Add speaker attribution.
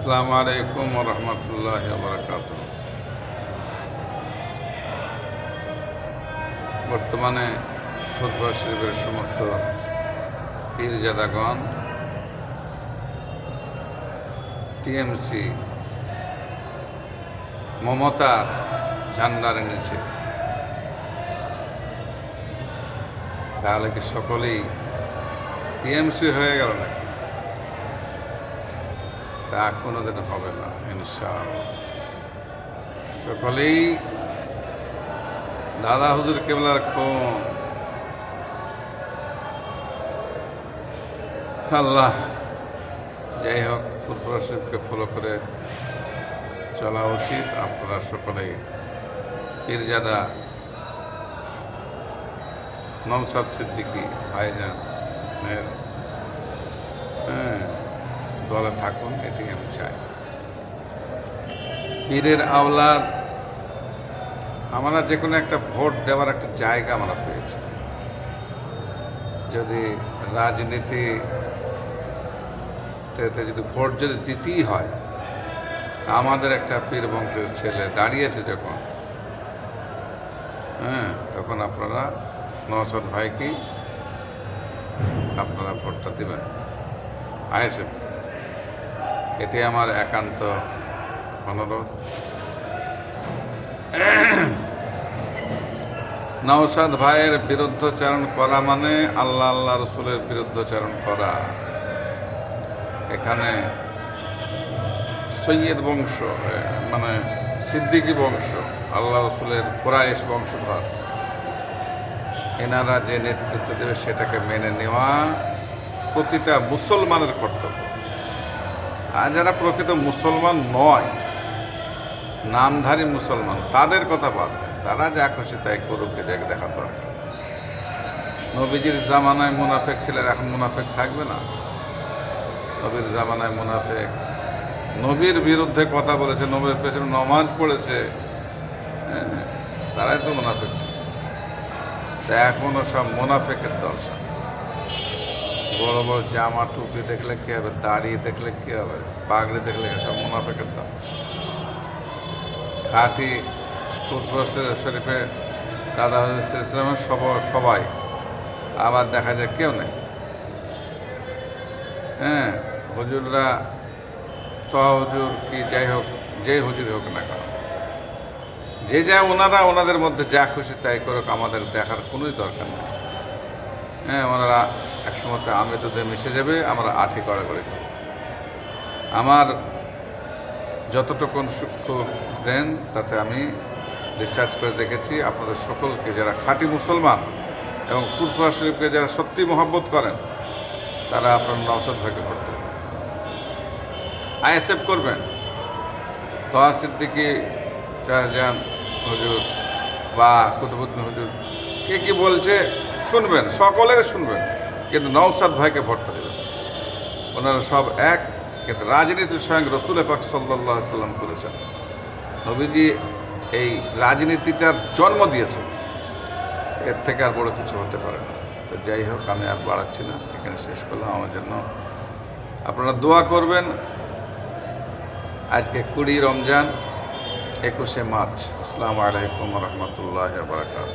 Speaker 1: আসসালামু আলাইকুম রহমতুল্লাহ বরকাত বর্তমানে ফুরফুরা শরীফের সমস্ত পীরজাদাগণ, টিএমসি, মমতার ঝান্ডার নিচে। তাহলে কি সকলেই টিএমসি হয়ে গেল নাকি? তা কোনোদিন হবে না, ইনশাআল্লাহ। সকলেই দাদা হুজুর কেবলার খুন। আল্লাহ, যাই হোক, ফুরফুরা শরীফকে ফলো করে চলা উচিত। আপনারা সকলেই পীরজাদা নমসাদ সিদ্দিকী ভাইজান হ্যাঁ দলে থাকুন, এটি আমি চাই। পীরের আওলাদ, আমরা যে কোনো একটা ভোট দেওয়ার একটা জায়গা আমরা পেয়েছি। যদি রাজনীতি তে যদি ভোট যদি দিতেই হয়, আমাদের একটা পীর বংশের ছেলে দাঁড়িয়েছে যখন হ্যাঁ তখন আপনারা নওসাদ ভাইকেই আপনারা ভোটটা দেবেন। আইএসএফ এটি আমার একান্ত অনুরোধ। নওসাদ ভাইয়ের বিরুদ্ধচারণ করা মানে আল্লাহ আল্লাহ রসুলের বিরুদ্ধচারণ করা। এখানে সৈয়দ বংশ মানে সিদ্দিকী বংশ, আল্লাহ রসুলের কোরাইশ বংশধর। এনারা যে নেতৃত্ব দেবে সেটাকে মেনে নেওয়া প্রতিটা মুসলমানের কর্তব্য। আর যারা প্রকৃত মুসলমান নয় নামধারী মুসলমান তাদের কথা বাদ। তারা যা খুশি তাই করুক যাকে দেখার দরকার। নবীজির জামানায় মুনাফেক ছিলেন এখন মুনাফেক থাকবে না। নবীর জামানায় মুনাফেক। নবীর বিরুদ্ধে কথা বলেছে নবীর পেছনে নমাজ পড়েছে। হ্যাঁ, তারাই তো মুনাফেক ছিল। এখনও সব মুনাফেকের সব। বড় বড় জামা টুপি দেখলে কি হবে? দাড়ি দেখলে কি হবে? পাগড়ি দেখলে? সব মুনাফেকের দল খাঁটি ফুটবল শরীফে দাদা ইসলামের সব সবাই। আবার দেখা যায় কেউ নেই। হ্যাঁ হুজুররা ত হুজুর কি যাই হোক, যেই হুজুর হোক না কেন। যে যা ওনারা ওনাদের মধ্যে যা খুশি তাই করুক, আমাদের দেখার কোনোই দরকার নেই। হ্যাঁ ওনারা একসময় আমি দুধে মিশে যাবে, আমরা আঠি করে করে খাব। আমার যতটুকুন সূক্ষ্ম ব্রেন তাতে আমি রিসার্চ করে দেখেছি, আপনাদের সকলকে যারা খাঁটি মুসলমান এবং ফুরফুরা শরীফকে যারা সত্যি মহব্বত করেন, তারা আপনার নওসাদ ভাইকে ভোট আইএসএফ করবেন। তহা সিদ্দিকি, শাহজাহান হুজুর বা কুতুবুদ্দিন হুজুর, কে কি বলছে? শুনবেন সকলের শুনবেন। কিন্তু নওসাদ ভাইকে ভোটটা দেবেন। ওনারা সব এক, কিন্তু রাজনীতি স্বয়ং রসুল পাক সাল্লাহ সাল্লাম করেছেন। নবীজি এই রাজনীতিটার জন্ম দিয়েছেন। এর থেকে আর বড় কিছু হতে পারে না। তো যাই হোক, আমি আর বাড়াচ্ছি না। এখানে শেষ করলাম আমার জন্য। আপনারা দোয়া করবেন। আজকে কুড়ি রমজান, একুশে মার্চ। আসসালামু আলাইকুম রহমতুল্লাহ বারকাত